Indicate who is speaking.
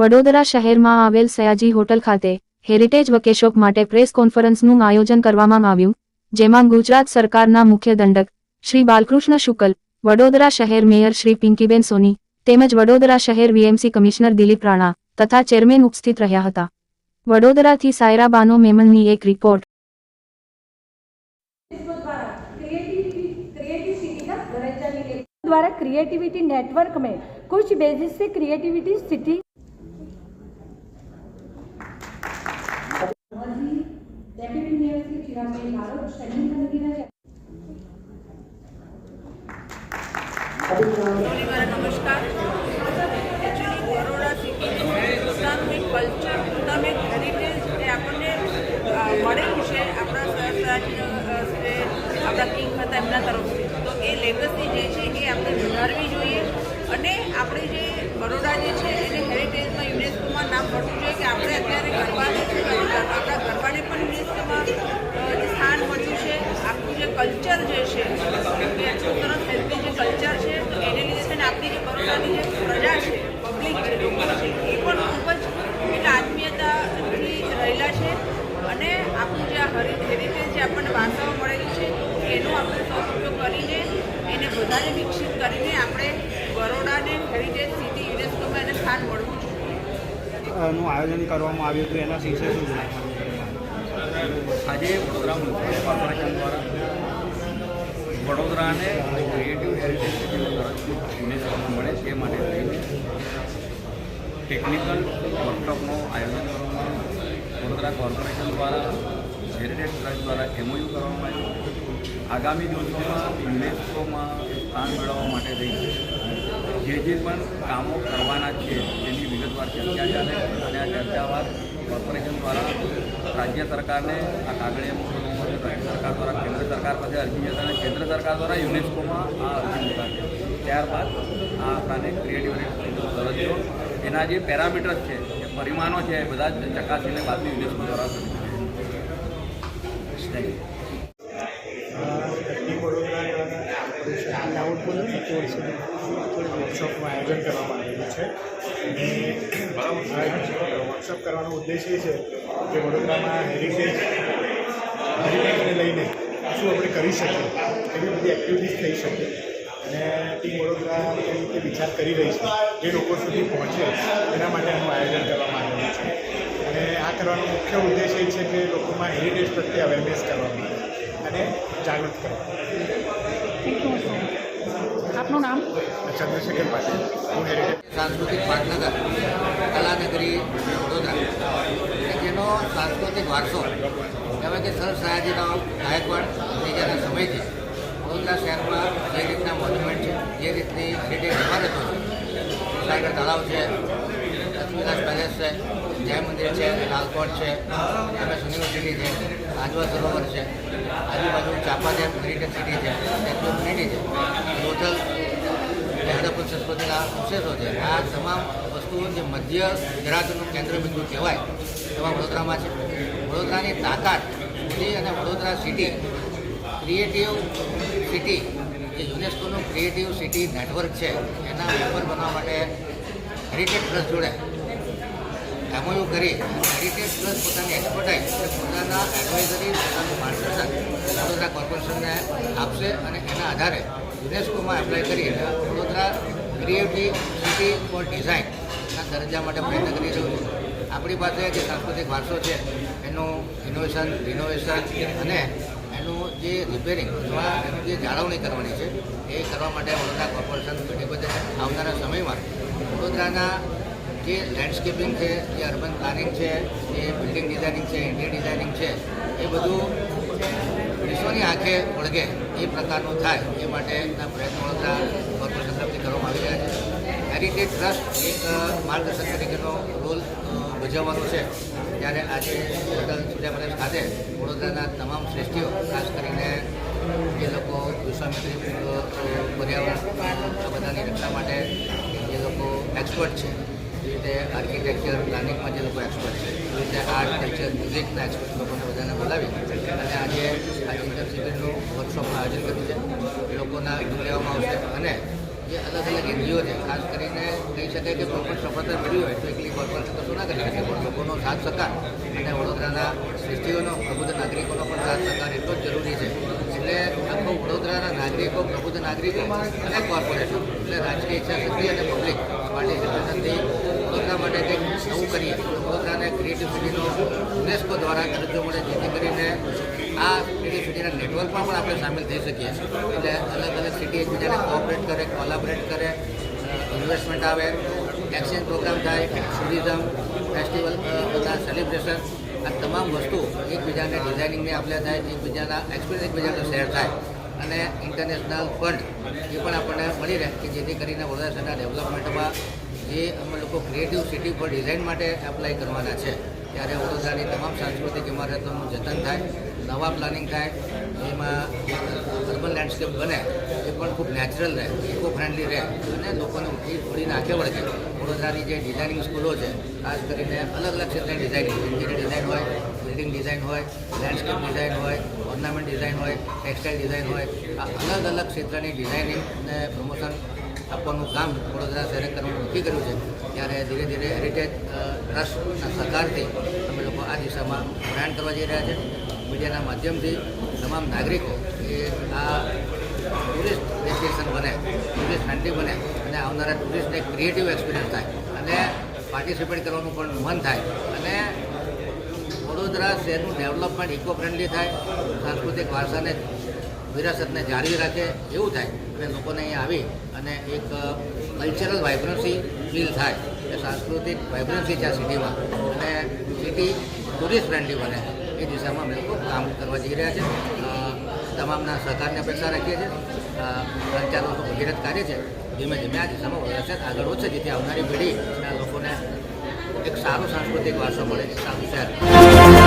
Speaker 1: વડોદરા શહેરમાં આવેલ સયાજી હોટલ ખાતે હેરિટેજ વકેશોપ માટે પ્રેસ કોન્ફરન્સનું આયોજન કરવામાં આવ્યું, જેમાં ગુજરાત સરકારના મુખ્ય દંડક શ્રી બાલકૃષ્ણ શુકલ, વડોદરા શહેર મેયર શ્રી પિંકીબેન સોની તેમજ વડોદરા શહેર વીએમસી કમિશનર દિલીપ રાણા તથા ચેરમેન ઉપસ્થિત રહ્યા હતા. વડોદરાથી સાયરાબાનો મેમનની એક રિપોર્ટ.
Speaker 2: દ્વારા ક્રિએટિવિટી નેટવર્ક મેં બેઝિસ
Speaker 3: ક્રિએટિવિટી સિટી નમસ્કાર. એકચ્યુઅલી બરોડા સિટીનું કલ્ચર એક હેરિટેજ આપણને મળેલું છે, આપણા સહસરાજ આપણા કિંગ એમના તરફથી. તો એ લેગસી જે છે, એ આપણે વધારવી જોઈએ. અને આપણે જે બરોડા જે છે, એને હેરિટેજમાં યુનેસ્કોમાં નામ મળવું જોઈએ કે આપણે અત્યારે ગરબાને આપણા ગરબાને પણ યુનેસ્કોમાં અ, જે સ્થાન મળ્યું છે આખું જે કલ્ચર જે છે સરસ હેલ્ધી જે કલ્ચર છે તો એને લીધે છે ને આપણી જે બરોડાની જે પ્રજા છે પબ્લિક છે લોકો છે એ પણ ખૂબ જ એટલે આત્મીયતાથી રહેલા છે અને આપણું જે આ હરી- હેરિટેજ જે આપણને વારસાઓ મળેલી છે એનો આપણે સદુપયોગ કરીને એને વધારે વિકસિત કરીને આપણે બરોડાને હેરિટેજ સિટી યુનેસ્કોમાં એને સ્થાન મળવું જોઈએ.
Speaker 4: નું આયોજન કરવામાં આવ્યું હતું એના વિશે શું
Speaker 5: આજે વડોદરા કોર્પોરેશન દ્વારા વડોદરાને ક્રિએટિવ હેરિટેજ યુનેસ્કો મળે તે માટે લઈને ટેકનિકલ વર્કશોપનું આયોજન કરવામાં આવ્યું. વડોદરા કોર્પોરેશન દ્વારા હેરિટેજ ટ્રસ્ટ દ્વારા એમઓયુ કરવામાં આવ્યું. આગામી દિવસોમાં યુનેસ્કોમાં સ્થાન મેળવવા માટે થઈ જે જે પણ કામો કરવાના છે તેની વિગતવાર ચર્ચા ચાલે અને આ ચર્ચા બાદ કોર્પોરેશન દ્વારા રાજ્ય સરકારને આ કાગળિયા મોકલવામાં આવશે રાજ્ય સરકાર દ્વારા કેન્દ્ર અરજી જતા અને કેન્દ્ર સરકાર દ્વારા યુનેસ્કોમાં આ અરજી મુકાશે ત્યારબાદ આ આપણાને ક્રિએટિવ દરજ્જો એના જે પેરામીટર્સ છે એ પરિમાણો છે, એ બધા જ ચકાસીને બાદની યુનેસ્કો દ્વારા
Speaker 4: વર્કશોપનું આયોજન કરવામાં આવેલું છે. અને વર્કશોપ કરવાનો ઉદ્દેશ એ છે, કે વડોદરામાં હેરિટેજ હેરિટેજને લઈને શું આપણે કરી શકીએ એવી બધી એક્ટિવિટીઝ થઈ શકે. અને ટીમ વડોદરા કઈ રીતે વિચાર કરી રહી છે જે લોકો સુધી પહોંચે એના માટે હું આયોજન કરવામાં આવેલું છે. અને આ કરવાનો મુખ્ય ઉદ્દેશ એ છે કે લોકોમાં હેરિટેજ પ્રત્યે અવેરનેસ કરવામાં આવે અને જાગૃત કરવા
Speaker 2: આપનું નામ?
Speaker 4: ચંદ્રશેખર પાટીલ. હું હેરિટેજ
Speaker 6: સાંસ્કૃતિક પાટનગર કલાનગરી વડોદરા. જેનો સાંસ્કૃતિક વારસો કહેવાય કે સર સયાજીરાવ ગાયકવાડ ત્રીજાના સમયથી વડોદરા શહેરમાં જે રીતના મોન્યુમેન્ટ છે, જે રીતની હેરિટેજ ઇમારતો છે સાગર તળાવ છે, લક્ષ્મીદાસ પેલેસ છે, જય મંદિર છે, લાલકોટ છે એમએસ યુનિવર્સિટી છે, આજવા સરોવર છે, આજુબાજુ ચાપા હેરિટેજ સિટી છે સ્ટેચ્યુ ઓફ યુનિટી છે ટોટલ જે સંસ્કૃતિના અવશેષો છે. આ તમામ વસ્તુઓ જે મધ્ય ગુજરાતનું કેન્દ્રબિંદુ કહેવાય એવા વડોદરામાં છે. વડોદરાની તાકાત મોદી અને વડોદરા સિટી ક્રિએટિવ સિટી જે યુનેસ્કોનું ક્રિએટિવ સિટી નેટવર્ક છે, એના મેમ્બર બનવા માટે હેરિટેજ ટ્રસ્ટ જોડે એમઓયુ કરી. હેરિટેજ પ્લસ પોતાની એક્સપર્ટાઇઝ પોતાના એડવાઇઝરી પોતાનું માર્ગદર્શન વડોદરા કોર્પોરેશનને આપશે અને એના આધારે યુનેસ્કોમાં એપ્લાય કરીને વડોદરા ક્રિએટિવ સિટી ફોર ડિઝાઇનના દરજ્જા માટે પ્રયત્ન કરી રહ્યું છે. આપણી પાસે જે સાંસ્કૃતિક વારસો છે, એનું ઇનોવેશન રિનોવેશન અને એનું જે રિપેરિંગ અથવા એનું જે જાળવણી કરવાની છે, એ કરવા માટે વડોદરા કોર્પોરેશન કટિબદ્ધ છે. આવનારા સમયમાં વડોદરાના જે લેન્ડસ્કેપિંગ છે, જે અર્બન પ્લાનિંગ છે, જે બિલ્ડિંગ ડિઝાઇનિંગ છે ઇન્ટિરિયર ડિઝાઇનિંગ છે, એ બધું વિશ્વની આંખે વળગે એ પ્રકારનું થાય એ માટેના પ્રયત્નો વડોદરા કોર્પોરેશન તરફથી કરવામાં આવી રહ્યા છે. હેરિટેજ ટ્રસ્ટ એક માર્ગદર્શક તરીકેનો રોલ ભજવવાનો છે. ત્યારે આજે હોટલ સૂર્યાપ્રદેશ ખાતે વડોદરાના તમામ શ્રેષ્ઠીઓ, ખાસ કરીને જે લોકો વિશ્વામિત્રી પર્યાવરણ બધાની રક્ષા માટે જે લોકો એક્સપર્ટ છે, જે રીતે આર્કિટેક્ચર પ્લાનિંગમાં જે લોકો એક્સપર્ટ છે જે રીતે આર્ટ કલ્ચર મ્યુઝિકના એક્સપર્ટ લોકોને બધાને બોલાવી અને આજે આ ઇન્ટર વર્કશોપનું આયોજન કર્યું છે. લોકોના લેવામાં આવશે અને અલગ અલગ એનજીઓ છે ખાસ કરીને કહી શકાય કે કોઈ પણ સફળતા મળ્યું હોય, તો એકલી કોર્પોરેશન તો શું ના કરી શકે પણ લોકોનો સાથ સહકાર અને વડોદરાના સૃષ્ટિઓનો પ્રબુદ્ધ નાગરિકોનો પણ સાથ સહકાર એટલો જ જરૂરી છે. એટલે આખો વડોદરાના નાગરિકો, પ્રબુદ્ધ નાગરિકો અને કોર્પોરેશન, એટલે રાજકીય ઈચ્છાશક્તિ અને પબ્લિક પાર્ટિસિપેશનથી વડોદરા માટે કંઈક નવું કરીએ. વડોદરાને ક્રિએટિવિટીનો યુનેસ્કો દ્વારા દરજ્જો મળે જેથી કરીને આ ક્રિએટિવ સિટીના નેટવર્કમાં પણ આપણે સામેલ થઈ શકીએ છીએ. એટલે અલગ અલગ સિટી એકબીજાને કોઓપરેટ કરે કોલાબરેટ કરે ઇન્વેસ્ટમેન્ટ આવે એક્સચેન્જ પ્રોગ્રામ થાય ટુરિઝમ ફેસ્ટિવલ બધા સેલિબ્રેશન આ તમામ વસ્તુ એકબીજાને ડિઝાઇનિંગને આપણે થાય, એકબીજાના એક્સપિરિયન્સ એકબીજાનો શેર થાય. અને ઇન્ટરનેશનલ ફંડ એ પણ આપણને મળી રહે કે જેથી કરીને વડોદરા શહેરના ડેવલપમેન્ટમાં જે અમે લોકો ક્રિએટિવ સિટી પર ડિઝાઇન માટે એપ્લાય કરવાના છે. ત્યારે વડોદરાની તમામ સાંસ્કૃતિક ઇમારતોનું જતન થાય. નવા પ્લાનિંગ થાય, એમાં અર્બન લેન્ડસ્કેપ બને, એ પણ ખૂબ નેચરલ રહે ઇકો ફ્રેન્ડલી રહે, અને લોકોને ઉઠી થોડીને આંખે વળગે. વડોદરાની જે ડિઝાઇનિંગ સ્કૂલો છે, ખાસ કરીને અલગ અલગ ક્ષેત્રની ડિઝાઇનિંગ ઇન્ટિરિયર ડિઝાઇન હોય બિલ્ડિંગ ડિઝાઇન હોય લેન્ડસ્કેપ ડિઝાઇન હોય ઓર્નામેન્ટ ડિઝાઇન હોય ટેક્સટાઇલ ડિઝાઇન હોય, આ અલગ અલગ ક્ષેત્રની ડિઝાઇનિંગ અને પ્રમોશન આપવાનું કામ વડોદરા શહેરે કરવાનું નક્કી કર્યું છે, ત્યારે ધીરે ધીરે હેરિટેજ ટ્રસ્ટના સહકારથી અમે લોકો આ દિશામાં પ્રયાણ કરવા જઈ રહ્યા છે. મીડિયાના માધ્યમથી તમામ નાગરિકો એ આ ટુરિસ્ટ ડેસ્ટિનેશન બને, ટુરિસ્ટ ફ્રેન્ડલી બને અને આવનારા ટુરિસ્ટને ક્રિએટિવ એક્સપિરિયન્સ થાય અને પાર્ટિસિપેટ કરવાનું પણ મન થાય અને વડોદરા શહેરનું ડેવલપમેન્ટ ઇકો ફ્રેન્ડલી થાય, સાંસ્કૃતિક વારસાને વિરાસતને જાળવી રાખે એવું થાય અને લોકોને અહીંયા આવી અને એક કલ્ચરલ વાઇબ્રન્સી ફીલ થાય. એ સાંસ્કૃતિક વાઇબ્રન્સી છે આ સિટીમાં અને સિટી ટુરિસ્ટ ફ્રેન્ડલી બને. એ દિશામાં અમે લોકો કામ કરવા જઈ રહ્યા છે. તમામના સહકારની અપેક્ષા રાખીએ છીએ. સંચાલકો ભગીરથ કાર્ય છે. ધીમે ધીમે આ દિશામાં વરસાદ આગળ વધશે, જેથી આવનારી પેઢી લોકોને એક સારો સાંસ્કૃતિક વારસો મળે છે સારું શહેર.